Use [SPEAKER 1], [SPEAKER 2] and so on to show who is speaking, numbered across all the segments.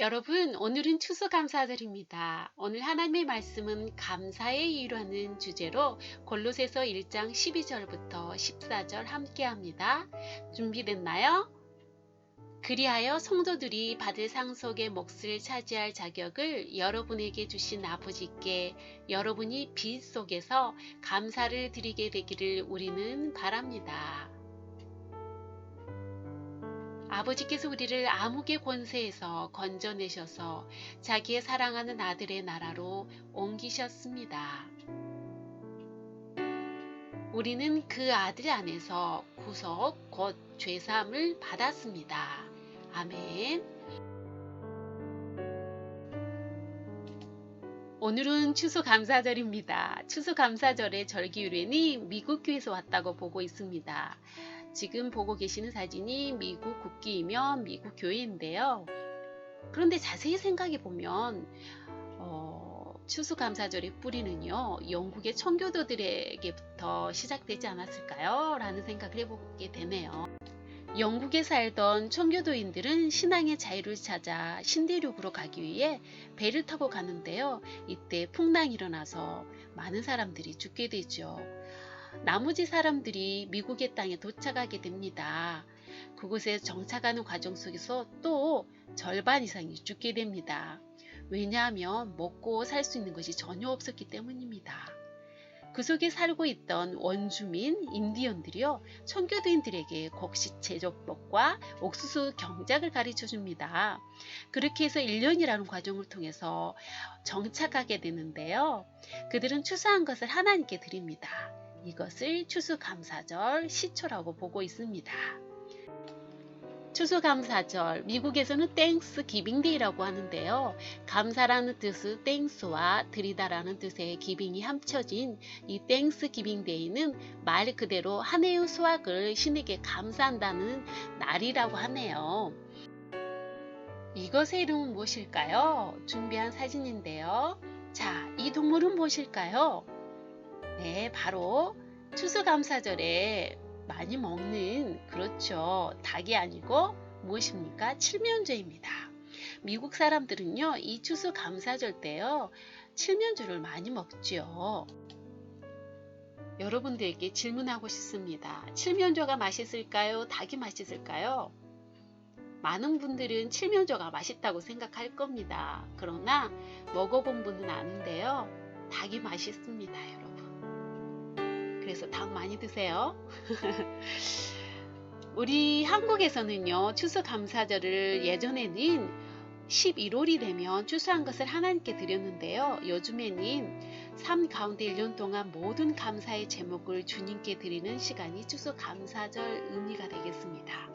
[SPEAKER 1] 여러분, 오늘은 추수 감사절입니다. 오늘 하나님의 말씀은 감사의 이유라는 주제로 골로새서 1장 12절부터 14절 함께 합니다. 준비됐나요? 그리하여 성도들이 받을 상속의 몫을 차지할 자격을 여러분에게 주신 아버지께 여러분이 빛 속에서 감사를 드리게 되기를 우리는 바랍니다. 아버지께서 우리를 암흑의 권세에서 건져내셔서 자기의 사랑하는 아들의 나라로 옮기셨습니다. 우리는 그 아들 안에서 구속, 곧 죄사함을 받았습니다. 아멘. 오늘은 추수감사절입니다. 추수감사절의 절기유래는 미국 교회에서 왔다고 보고 있습니다. 지금 보고 계시는 사진이 미국 국기이며 미국 교회인데요. 그런데 자세히 생각해 보면 어, 추수감사절의 뿌리는요 영국의 청교도들에게부터 시작되지 않았을까요? 라는 생각을 해보게 되네요. 영국에 살던 청교도인들은 신앙의 자유를 찾아 신대륙으로 가기 위해 배를 타고 가는데요. 이때 풍랑이 일어나서 많은 사람들이 죽게 되죠. 나머지 사람들이 미국의 땅에 도착하게 됩니다. 그곳에 정착하는 과정 속에서 또 절반 이상이 죽게 됩니다. 왜냐하면 먹고 살 수 있는 것이 전혀 없었기 때문입니다. 그 속에 살고 있던 원주민 인디언들이요 청교도인들에게 곡식 제조법과 옥수수 경작을 가르쳐 줍니다. 그렇게 해서 1년이라는 과정을 통해서 정착하게 되는데요. 그들은 추수한 것을 하나님께 드립니다. 이것을 추수감사절 시초라고 보고 있습니다. 추수감사절 미국에서는 땡스 기빙데이라고 하는데요. 감사라는 뜻의 땡스와 드리다라는 뜻의 기빙이 합쳐진 이 땡스 기빙데이는 말 그대로 한 해의 수확을 신에게 감사한다는 날이라고 하네요. 이것의 이름은 무엇일까요? 준비한 사진인데요. 자, 이 동물은 무엇일까요? 네, 바로 추수감사절에 많이 먹는 그렇죠. 닭이 아니고 무엇입니까? 칠면조입니다. 미국 사람들은요, 이 추수감사절 때요, 칠면조를 많이 먹죠. 여러분들에게 질문하고 싶습니다. 칠면조가 맛있을까요? 닭이 맛있을까요? 많은 분들은 칠면조가 맛있다고 생각할 겁니다. 그러나 먹어본 분은 아는데요. 닭이 맛있습니다, 여러분. 그래서 닭 많이 드세요. 우리 한국에서는요, 추수감사절을 예전에는 11월이 되면 추수한 것을 하나님께 드렸는데요. 요즘에는 삶 가운데 1년 동안 모든 감사의 제목을 주님께 드리는 시간이 추수감사절 의미가 되겠습니다.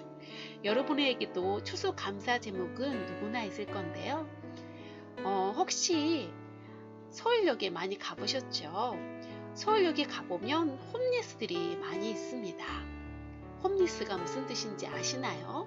[SPEAKER 1] 여러분에게도 추수감사 제목은 누구나 있을 건데요. 어, 혹시 서울역에 많이 가보셨죠? 서울역에 가보면 홈리스들이 많이 있습니다. 홈리스가 무슨 뜻인지 아시나요?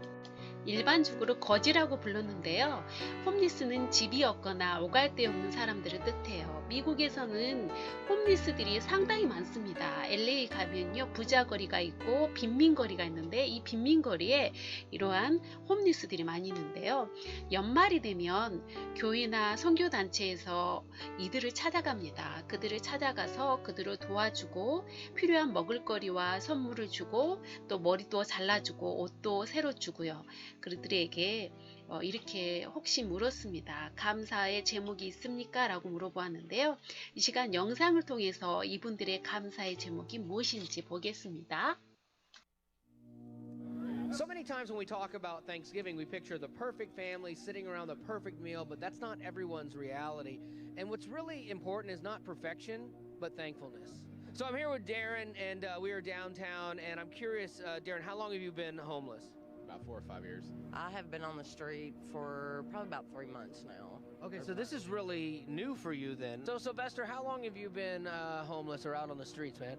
[SPEAKER 1] 일반적으로 거지라고 불렀는데요. 홈리스는 집이 없거나 오갈 데 없는 사람들을 뜻해요. 미국에서는 홈리스들이 상당히 많습니다. LA 가면요 부자거리가 있고 빈민거리가 있는데 이 빈민거리에 이러한 홈리스들이 많이 있는데요. 연말이 되면 교회나 선교단체에서 이들을 찾아갑니다. 그들을 찾아가서 그들을 도와주고 필요한 먹을거리와 선물을 주고 또 머리도 잘라주고 옷도 새로 주고요. 그들에게 어, 이렇게 혹시 물었습니다. 감사의 제목이 있습니까? 라고 물어보았는데요. 이 시간 영상을 통해서 이분들의 감사의 제목이 무엇인지 보겠습니다.
[SPEAKER 2] So many times when we talk about Thanksgiving, we picture the perfect family sitting around the perfect meal, but that's not everyone's reality. And what's really important is not perfection, but thankfulness. So I'm here with Darren, and uh, we are downtown, and I'm curious, uh, Darren, how long have you been homeless?
[SPEAKER 3] About four or five years.
[SPEAKER 4] I have been on the street for probably about three months now.
[SPEAKER 2] Okay, so this is really new for you then. So, Sylvester, how long have you been uh, homeless or out on the streets, man?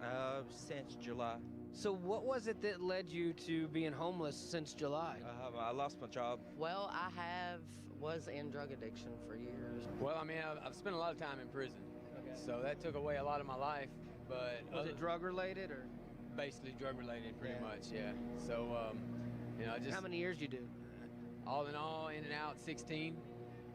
[SPEAKER 3] Uh, since July.
[SPEAKER 2] So, what was it that led you to being homeless since July?
[SPEAKER 3] Uh, I lost my job.
[SPEAKER 4] Well, I have was in drug addiction for years.
[SPEAKER 5] Well, I mean, I've, I've spent a lot of time in prison, so that took away a lot of my life. But
[SPEAKER 2] Was
[SPEAKER 5] other-
[SPEAKER 2] it drug related or
[SPEAKER 5] basically drug related, pretty
[SPEAKER 2] Yeah.
[SPEAKER 5] much? Yeah. So, um, you know, I just
[SPEAKER 2] how many years you do?
[SPEAKER 5] All in all, in and out, 16.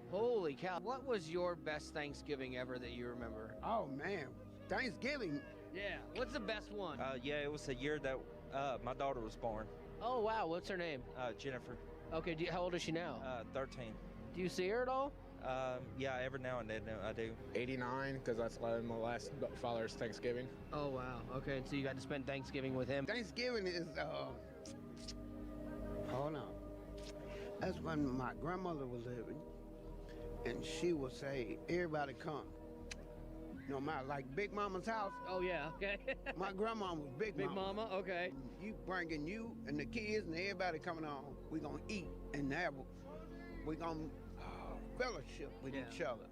[SPEAKER 2] Holy cow. What was your best Thanksgiving ever that you remember?
[SPEAKER 6] Oh man, Thanksgiving.
[SPEAKER 2] Yeah. What's the best one?
[SPEAKER 3] Uh, yeah, it was the year that uh, my daughter was born,
[SPEAKER 2] oh, wow. What's her name?
[SPEAKER 3] uh, Jennifer,
[SPEAKER 2] Okay. Do you, how old is she now?
[SPEAKER 3] uh, 13.
[SPEAKER 2] do you see her at all?
[SPEAKER 3] Um, yeah, every now and then uh, I do.
[SPEAKER 7] 89 because that's like my last father's Thanksgiving.
[SPEAKER 2] Oh, wow. Okay. So you got to spend Thanksgiving with him.
[SPEAKER 6] Thanksgiving is uh. Hold on. That's when my grandmother was living, and she would say, "Everybody come." No matter like Big Mama's house.
[SPEAKER 2] Oh, yeah. Okay.
[SPEAKER 6] My grandma was Big,
[SPEAKER 2] Big Mama. Okay.
[SPEAKER 6] You bringing you and the kids and everybody coming on. We gonna eat and have. We gonna uh, fellowship with
[SPEAKER 2] Yeah.
[SPEAKER 6] each other,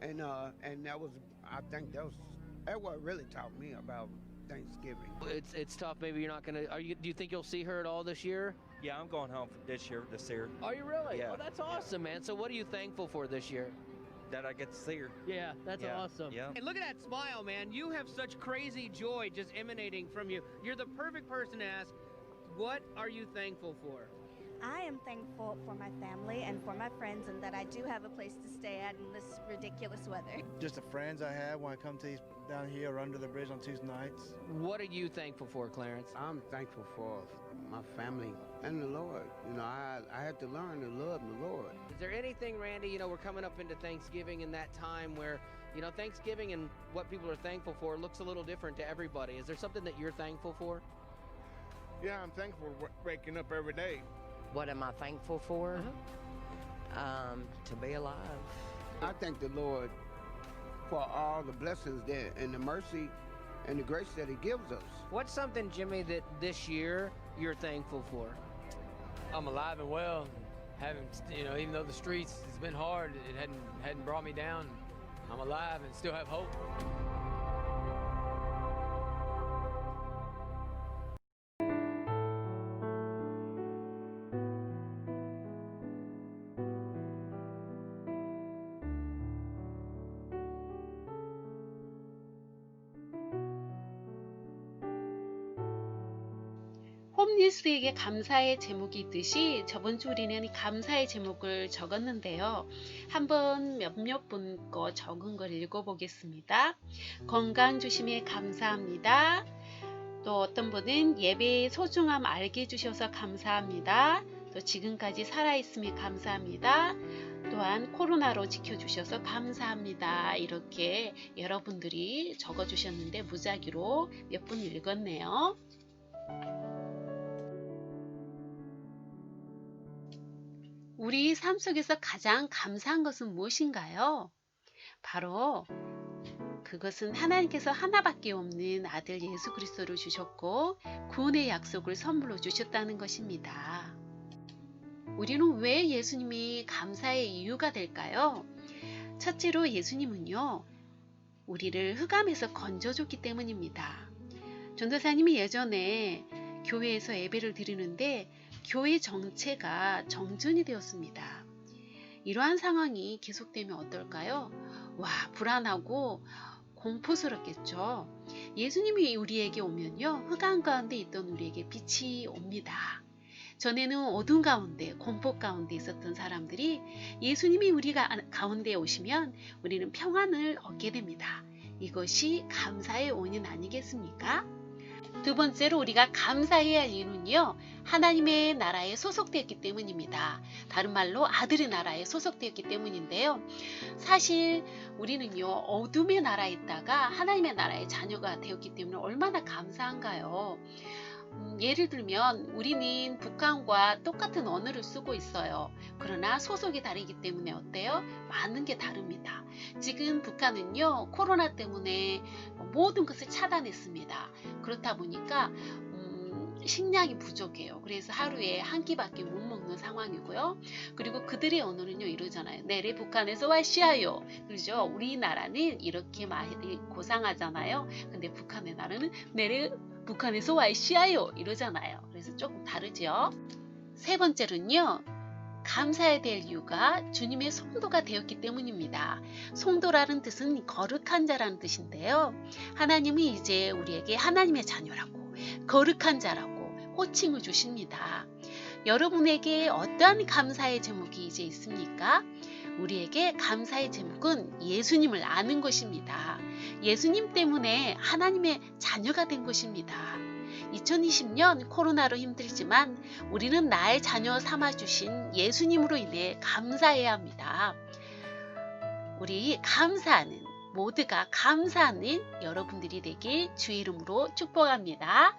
[SPEAKER 6] and uh, and that was. I think that was that what really taught me about Thanksgiving.
[SPEAKER 2] It's it's tough. Maybe you're not gonna. Are you? Do you think you'll see her at all this year?
[SPEAKER 3] Yeah, I'm going home for this year to see her.
[SPEAKER 2] Are you really?
[SPEAKER 3] Yeah.
[SPEAKER 2] Oh, that's awesome, man. So what are you thankful for this year?
[SPEAKER 3] That I get to see her.
[SPEAKER 2] Yeah, that's
[SPEAKER 3] Yeah,
[SPEAKER 2] awesome.
[SPEAKER 3] yeah.
[SPEAKER 2] And look at that smile, man. You have such crazy joy just emanating from you. You're the perfect person to ask, what are you thankful for?
[SPEAKER 8] I am thankful for my family and for my friends and that I do have a place to stay at in this ridiculous weather.
[SPEAKER 9] Just the friends I have when I come to these down here or under the bridge on Tuesday nights.
[SPEAKER 2] What are you thankful for, Clarence?
[SPEAKER 6] I'm thankful for my family and the Lord. You know, I I had to learn to love the Lord.
[SPEAKER 2] Is there anything, Randy? You know, we're coming up into Thanksgiving and that time where, you know, Thanksgiving and what people are thankful for looks a little different to everybody. Is there something that you're thankful for?
[SPEAKER 7] Yeah, I'm thankful for waking up every day.
[SPEAKER 4] What am I thankful for? Um, to be alive.
[SPEAKER 6] I thank the Lord for all the blessings that and the mercy and the grace that He gives us.
[SPEAKER 2] What's something, Jimmy, that this year you're thankful for?
[SPEAKER 5] I'm alive and well. Haven't, you know, even though the streets it's been hard, it hadn't hadn't brought me down. I'm alive and still have hope.
[SPEAKER 1] 홈리스에게 감사의 제목이 있듯이 저번 주 우리는 이 감사의 제목을 적었는데요. 한번 몇몇 분 거 적은 걸 읽어보겠습니다. 건강 주심에 감사합니다. 또 어떤 분은 예배의 소중함 알게 해주셔서 감사합니다. 또 지금까지 살아있음에 감사합니다. 또한 코로나로 지켜주셔서 감사합니다. 이렇게 여러분들이 적어주셨는데 무작위로 몇 분 읽었네요. 우리 삶 속에서 가장 감사한 것은 무엇인가요? 바로 그것은 하나님께서 하나밖에 없는 아들 예수 그리스도를 주셨고 구원의 약속을 선물로 주셨다는 것입니다. 우리는 왜 예수님이 감사의 이유가 될까요? 첫째로 예수님은요, 우리를 흑암에서 건져줬기 때문입니다. 전도사님이 예전에 교회에서 예배를 드리는데 교회 정체가 정전이 되었습니다. 이러한 상황이 계속되면 어떨까요? 와, 불안하고 공포스럽겠죠. 예수님이 우리에게 오면요, 흑암 가운데 있던 우리에게 빛이 옵니다. 전에는 어둠 가운데, 공포 가운데 있었던 사람들이 예수님이 우리가 가운데 오시면 우리는 평안을 얻게 됩니다. 이것이 감사의 원인 아니겠습니까? 두 번째로 우리가 감사해야 할 이유는요, 하나님의 나라에 소속되었기 때문입니다. 다른 말로 아들의 나라에 소속되었기 때문인데요. 사실 우리는요, 어둠의 나라에 있다가 하나님의 나라의 자녀가 되었기 때문에 얼마나 감사한가요? 음, 예를 들면 우리는 북한과 똑같은 언어를 쓰고 있어요. 그러나 소속이 다르기 때문에 어때요? 많은 게 다릅니다. 지금 북한은요, 코로나 때문에 모든 것을 차단했습니다. 그렇다 보니까 음, 식량이 부족해요. 그래서 하루에 한 끼밖에 못 먹는 상황이고요. 그리고 그들의 언어는요 이러잖아요. 내래 북한에서 와시아요. 그죠? 우리나라는 이렇게 많이 고상하잖아요. 근데 북한의 나라는 내래 북한에서 와시아요 이러잖아요. 그래서 조금 다르죠. 세 번째로는요. 감사해야 될 이유가 주님의 성도가 되었기 때문입니다. 성도라는 뜻은 거룩한 자라는 뜻인데요. 하나님은 이제 우리에게 하나님의 자녀라고 거룩한 자라고 호칭을 주십니다. 여러분에게 어떠한 감사의 제목이 이제 있습니까? 우리에게 감사의 제목은 예수님을 아는 것입니다. 예수님 때문에 하나님의 자녀가 된 것입니다. 2020년 코로나로 힘들지만 우리는 나의 자녀 삼아주신 예수님으로 인해 감사해야 합니다. 우리 감사하는, 모두가 감사하는 여러분들이 되길 주의 이름으로 축복합니다.